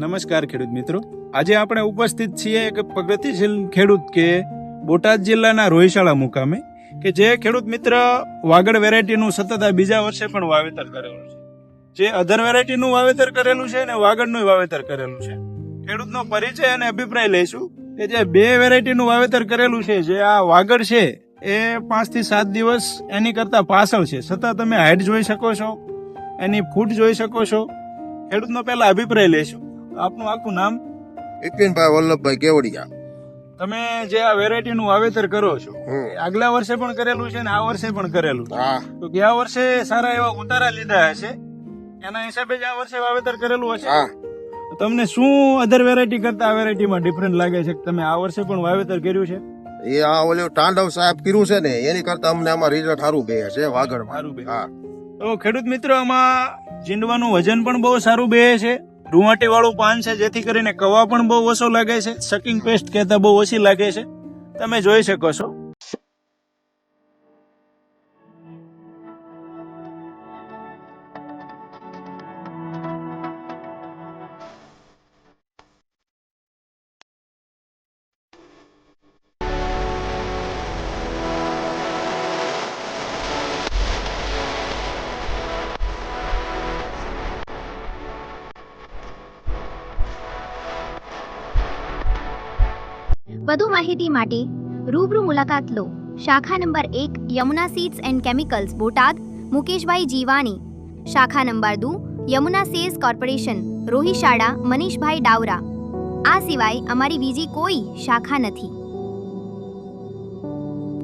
નમસ્કાર ખેડૂત મિત્રો. આજે આપણે ઉપસ્થિત છીએ એક પ્રગતિશીલ ખેડૂત કે બોટાદ જિલ્લાના રોહિશાળા મુકામે, કે જે ખેડૂત મિત્ર વાગડ વેરાયટીનું સતત આ બીજા વર્ષે પણ વાવેતર કરેલું છે. જે અધર વેરાયટીનું વાવેતર કરેલું છે અને વાગડનું વાવેતર કરેલું છે. ખેડૂતનો પરિચય અને અભિપ્રાય લઈશું. કે જે બે વેરાયટીનું વાવેતર કરેલું છે, જે આ વાગડ છે, એ પાંચથી સાત દિવસ એની કરતા પાછળ છે. છતાં તમે હાઈટ જોઈ શકો છો, એની ફૂટ જોઈ શકો છો. ખેડૂતનો પહેલા અભિપ્રાય લેશું આપનું આખું નામ? વિપિનભાઈ વલ્લભભાઈ કેવડિયા. તમે જે આ વેરાયટીનું વાવેતર કરો છો આગલા વર્ષે પણ કરેલું છે ને આ વર્ષે પણ કરેલું હા. તો ગયા વર્ષે સારા એવા ઉતારા લીધા હશે? એના હિસાબે જ આ વર્ષે વાવેતર કરેલું હશે? હા. તમને શું અધર વેરાયટી કરતા આ વેરાયટીમાં ડિફરન્ટ લાગે છે કે તમે આ વર્ષે પણ વાવેતર કર્યું છે? એ આ ઓલું તાંડવ સાહેબ કર્યું છે ને એની કરતા અમને આમાં રિઝલ્ટ સારું બે છે વાગડ સારું બે. હા. તો ખેડૂત મિત્રો આમાં જીંડવાનું વજન પણ બહુ સારું બે છે રૂવાટી વાળું પાન છે, જેથી કરીને કવા પણ બહુ ઓછો લાગે છે, સકિંગ પેસ્ટ કહેતા બહુ ઓછી લાગે છે. તમે જોઈ શકો છો. વધુ માહિતી માટે રૂબરૂ મુલાકાત લો. શાખા નંબર એક, Yamuna seeds and chemicals, Botad. Mukeshbhai Jivani. શાખા number two, Yamuna sales corporation, Rohishala, Manishbhai Davra આ સિવાય અમારી બીજી કોઈ શાખા નથી.